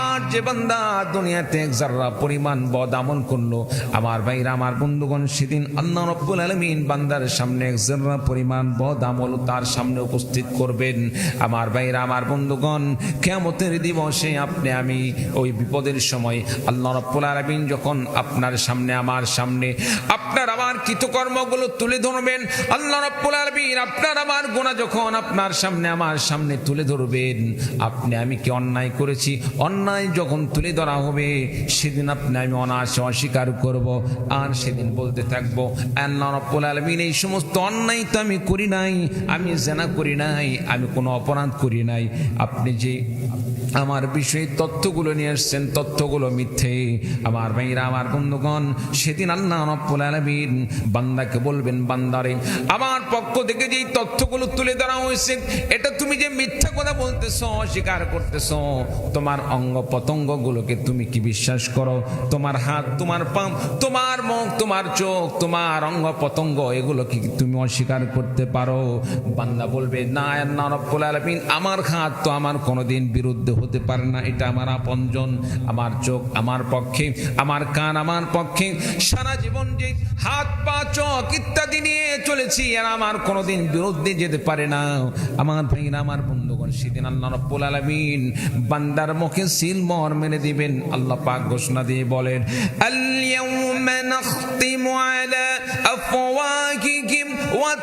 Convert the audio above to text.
আর যে বান্দা দুনিয়াতে পরিমাণ বদ করল, আমার ভাইরা, আমার বন্ধুগণ, সেদিন রব্বুল আলমিন বান্দার সামনে পরিমাণ বদ আমল তার সামনে উপস্থিত করবেন। আমার ভাইরা, আমার বন্ধুগণ কেমতের দিবসে আপনি, আমি ওই বিপদের সময় আল্লাহ রব্বুল আলমিন যখন আপনার সামনে, আমার সামনে আপনার, আমার কৃতকর্মগুলো তুলে ধরবেন, আল্লাহ রব্বুল আলমিন আপনার, আমার গোনা যখন আপনার সামনে, আমার সামনে তুলে ধরবেন আপনি আমি কি অন্যায় করেছি? অন্যায় যখন তুলে ধরা হবে, সেদিন আপনি আমি অনায়াসে অস্বীকার করব আর সেদিন বলতে থাকব, আল্লাহ রব্বুল আলমিন, এই সমস্ত অন্যায় তো আমি করি নাই, আমি জেনা করি নাই, আমি কোনো অপরাধ করি নাই। আপনি যে আমার বিষয়ে তথ্যগুলো নিয়ে এসছেন, তথ্যগুলো মিথ্যে। আমার ভাইরা, আমার বন্ধুগণ, সেদিন আল্লাহ রব্বুল আলামিন বান্দাকে বলবেন, বান্দারে, আমার পক্ষ থেকে যেই তথ্যগুলো তুলে ধরা হয়েছে, এটা তুমি যে মিথ্যা কথা বলতেছ, অস্বীকার করতেছ, তোমার অঙ্গ পতঙ্গগুলোকে তুমি কি বিশ্বাস করো? তোমার হাত, তোমার পাম, তোমার মুখ, তোমার চোখ, তোমার অঙ্গ পতঙ্গ এগুলো কি তুমি অস্বীকার করতে পারো? বান্দা বলবে, না, আল্লাহ রব্বুল আলামিন, আমার হাত তো আমার কোনোদিন বিরুদ্ধে হতে পারে না, এটা আমার আপনজন আমার চোখ আমার পক্ষে, আমার কান আমার পক্ষে। সারা জীবন যে হাত, পা, চোখ ইত্যাদি নিয়ে চলেছি, আর আমার কোনোদিন বিরুদ্ধে যেতে পারে না। আমার ভাইরা আমার বন্ধুগণ, সেদিন আল্লাহ রব্বুল আলামিন বান্দার মুখে সিল মর মেরে দিবেন। আল্লাহ পাক ঘোষণা দিয়ে বলেন, আল-ইয়াউমা নাখতিমু আলা আফওয়াহিহিম ওয়া